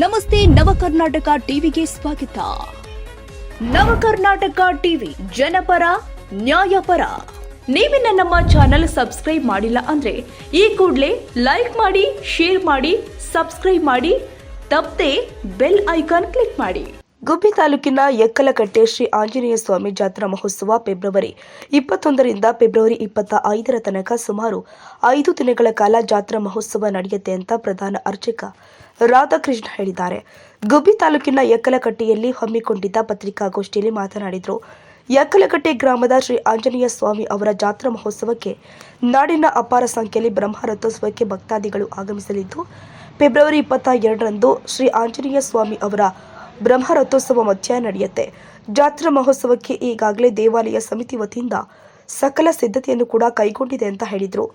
ನಮಸ್ತೆ ನವ ಕರ್ನಾಟಕ ಟಿವಿಗೆ ಸ್ವಾಗತ. ನವ ಕರ್ನಾಟಕ ಟಿವಿ ಜನಪರ, ನ್ಯಾಯಪರ. ನೀವಿನ ನಮ್ಮ ಚಾನೆಲ್ ಸಬ್ಸ್ಕ್ರೈಬ್ ಮಾಡಿಲ್ಲ ಅಂದ್ರೆ ಈ ಕೂಡಲೇ ಲೈಕ್ ಮಾಡಿ, ಶೇರ್ ಮಾಡಿ, ಸಬ್ಸ್ಕ್ರೈಬ್ ಮಾಡಿ, ತಪ್ಪದೆ ಬೆಲ್ ಐಕಾನ್ ಕ್ಲಿಕ್ ಮಾಡಿ. ಗುಬ್ಬಿ ತಾಲೂಕಿನ ಎಕ್ಕಲಕಟ್ಟೆ ಶ್ರೀ ಆಂಜನೇಯ ಸ್ವಾಮಿ ಜಾತ್ರಾ ಮಹೋತ್ಸವ ಫೆಬ್ರವರಿ ಇಪ್ಪತ್ತೊಂದರಿಂದ ಫೆಬ್ರವರಿ ಇಪ್ಪತ್ತ ಐದರ ತನಕ ಸುಮಾರು ಐದು ದಿನಗಳ ಕಾಲ ಜಾತ್ರಾ ಮಹೋತ್ಸವ ನಡೆಯುತ್ತೆ ಅಂತ ಪ್ರಧಾನ ಅರ್ಚಕ ರಾಧಾಕೃಷ್ಣ ಹೇಳಿದ್ದಾರೆ. ಗುಬ್ಬಿ ತಾಲೂಕಿನ ಎಕ್ಕಲಕಟ್ಟೆಯಲ್ಲಿ ಹಮ್ಮಿಕೊಂಡಿದ್ದ ಪತ್ರಿಕಾಗೋಷ್ಠಿಯಲ್ಲಿ ಮಾತನಾಡಿದರು. ಯಕ್ಕಲಕಟ್ಟೆ ಗ್ರಾಮದ ಶ್ರೀ ಆಂಜನೇಯ ಸ್ವಾಮಿ ಅವರ ಜಾತ್ರಾ ಮಹೋತ್ಸವಕ್ಕೆ ನಾಡಿನ ಅಪಾರ ಸಂಖ್ಯೆಯಲ್ಲಿ ಬ್ರಹ್ಮ ರಥೋತ್ಸವಕ್ಕೆ ಭಕ್ತಾದಿಗಳು ಆಗಮಿಸಲಿದ್ದು, ಫೆಬ್ರವರಿ ಇಪ್ಪತ್ತ ಎರಡರಂದು ಶ್ರೀ ಆಂಜನೇಯ ಸ್ವಾಮಿ ಅವರ ಬ್ರಹ್ಮ ರಥೋತ್ಸವ ಮಧ್ಯಾಹ್ನ ನಡೆಯುತ್ತೆ. ಜಾತ್ರಾ ಮಹೋತ್ಸವಕ್ಕೆ ಈಗಾಗಲೇ ದೇವಾಲಯ ಸಮಿತಿ ವತಿಯಿಂದ ಸಕಲ ಸಿದ್ಧತೆಯನ್ನು ಕೂಡ ಕೈಗೊಂಡಿದೆ ಅಂತ ಹೇಳಿದರು.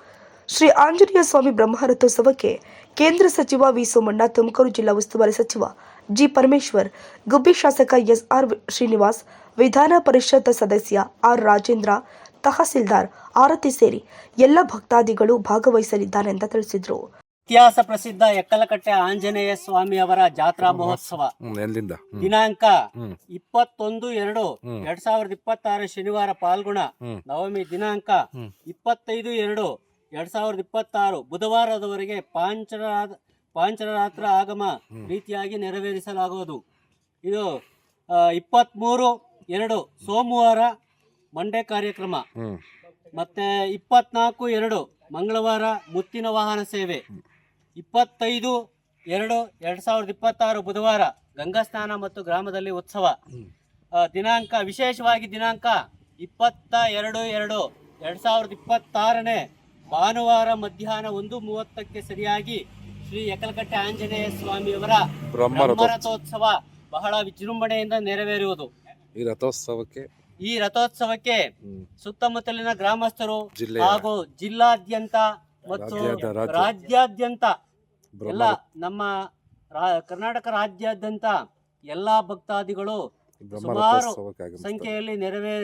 ಶ್ರೀ ಆಂಜನೇಯ ಸ್ವಾಮಿ ಬ್ರಹ್ಮರಥೋತ್ಸವಕ್ಕೆ ಕೇಂದ್ರ ಸಚಿವ ವಿ ಸೋಮಣ್ಣ ತುಮಕೂರು ಜಿಲ್ಲಾ ಉಸ್ತುವಾರಿ ಸಚಿವ ಜಿ ಪರಮೇಶ್ವರ್ ಗುಬ್ಬಿ ಶಾಸಕ ಎಸ್ ಆರ್ ಶ್ರೀನಿವಾಸ್ ವಿಧಾನ ಪರಿಷತ್ ಸದಸ್ಯ ಆರ್ ರಾಜೇಂದ್ರ ತಹಸೀಲ್ದಾರ್ ಆರತಿ ಸೇರಿ ಎಲ್ಲ ಭಕ್ತಾದಿಗಳು ಭಾಗವಹಿಸಲಿದ್ದಾರೆ ಅಂತ ತಿಳಿಸಿದರು ಇತಿಹಾಸ ಪ್ರಸಿದ್ಧ ಎಕ್ಕಲಕಟ್ಟೆ ಆಂಜನೇಯ ಸ್ವಾಮಿ ಅವರ ಜಾತ್ರಾ ಮಹೋತ್ಸವ ದಿನಾಂಕ. ಇಪ್ಪತ್ತೊಂದು ಎರಡು. ಎರಡ್ ಸಾವಿರದ ಇಪ್ಪತ್ತಾರು ಶನಿವಾರ ಪಾಲ್ಗುಣ ನವಮಿ ದಿನಾಂಕ. ಇಪ್ಪತ್ತೈದು ಎರಡು ಎರಡ್ ಸಾವಿರದ ಇಪ್ಪತ್ತಾರು ಬುಧವಾರದವರೆಗೆ ಪಾಂಚರ ಪಾಂಚರಾತ್ರ ಆಗಮ ರೀತಿಯಾಗಿ ನೆರವೇರಿಸಲಾಗುವುದು. ಇದು ಇಪ್ಪತ್ತ್ಮೂರು ಎರಡು ಸೋಮವಾರ ಮಂಡೆ ಕಾರ್ಯಕ್ರಮ. ಮತ್ತೆ ಇಪ್ಪತ್ನಾಲ್ಕು ಎರಡು ಮಂಗಳವಾರ ಮುತ್ತಿನ ವಾಹನ ಸೇವೆ. ಇಪ್ಪತ್ತೈದು ಎರಡು ಎರಡು ಸಾವಿರದ ಇಪ್ಪತ್ತಾರು ಬುಧವಾರ ಗಂಗಾ ಸ್ನಾನ ಮತ್ತು ಗ್ರಾಮದಲ್ಲಿ ಉತ್ಸವ. ದಿನಾಂಕ ವಿಶೇಷವಾಗಿ ದಿನಾಂಕ ಇಪ್ಪತ್ತ ಎರಡು ಎರಡು ಎರಡು ಸಾವಿರದ ಇಪ್ಪತ್ತಾರನೇ ಭಾನುವಾರ ಮಧ್ಯಾಹ್ನ ಒಂದು ಮೂವತ್ತಕ್ಕೆ ಸರಿಯಾಗಿ ಶ್ರೀ ಯಕಲಕಟ್ಟೆ ಆಂಜನೇಯ ಸ್ವಾಮಿಯವರ ಬ್ರಹ್ಮ ರಥೋತ್ಸವ. ಬ್ರಹ್ಮರಥೋತ್ಸವ ಬಹಳ ವಿಜೃಂಭಣೆಯಿಂದ ನೆರವೇರುವುದು. ಈ ರಥೋತ್ಸವಕ್ಕೆ ಈ ರಥೋತ್ಸವಕ್ಕೆ ಸುತ್ತಮುತ್ತಲಿನ ಗ್ರಾಮಸ್ಥರು ಹಾಗೂ ಜಿಲ್ಲಾದ್ಯಂತ ಮತ್ತು ರಾಜ್ಯಾದ್ಯಂತ ಎಲ್ಲ ನಮ್ಮ ಕರ್ನಾಟಕ ರಾಜ್ಯಾದ್ಯಂತ ಎಲ್ಲಾ ಭಕ್ತಾದಿಗಳು ಸುಮಾರು ಸಂಖ್ಯೆಯಲ್ಲಿ ನೆರವೇ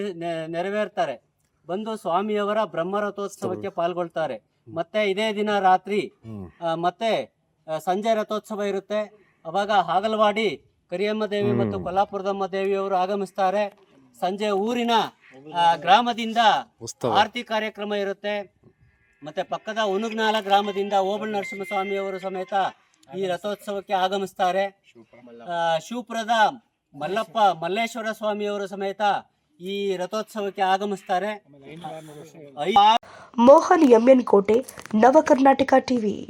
ನೆರವೇರ್ತಾರೆ. ಬಂದು ಸ್ವಾಮಿಯವರ ಬ್ರಹ್ಮರಥೋತ್ಸವಕ್ಕೆ ಪಾಲ್ಗೊಳ್ತಾರೆ. ಮತ್ತೆ ಇದೇ ದಿನ ರಾತ್ರಿ ಮತ್ತೆ ಸಂಜೆ ರಥೋತ್ಸವ ಇರುತ್ತೆ. ಅವಾಗ ಹಾಗಲವಾಡಿ ಕರಿಯಮ್ಮ ದೇವಿ ಮತ್ತು ಕೊಲ್ಲಾಪುರದಮ್ಮ ದೇವಿಯವರು ಆಗಮಿಸ್ತಾರೆ. ಸಂಜೆ ಊರಿನ ಗ್ರಾಮದಿಂದ ಆರತಿ ಕಾರ್ಯಕ್ರಮ ಇರುತ್ತೆ. ಮತ್ತೆ ಪಕ್ಕದ ಉನುಗ್ನಾಲ ಗ್ರಾಮದಿಂದ ಓಬಳ ನರಸಿಂಹಸ್ವಾಮಿಯವರು ಸಮೇತ ಈ ರಥೋತ್ಸವಕ್ಕೆ ಆಗಮಿಸ್ತಾರೆ. ಶಿವಪುರದ ಮಲ್ಲಪ್ಪ ಮಲ್ಲೇಶ್ವರ ಸ್ವಾಮಿಯವರು ಸಮೇತ ಈ ರಥೋತ್ಸವಕ್ಕೆ ಆಗಮಿಸ್ತಾರೆ. ಐ- ಮೋಹನ್ ಎಂಎನ್ ಕೋಟೆ ನವ ಕರ್ನಾಟಕ ಟಿವಿ.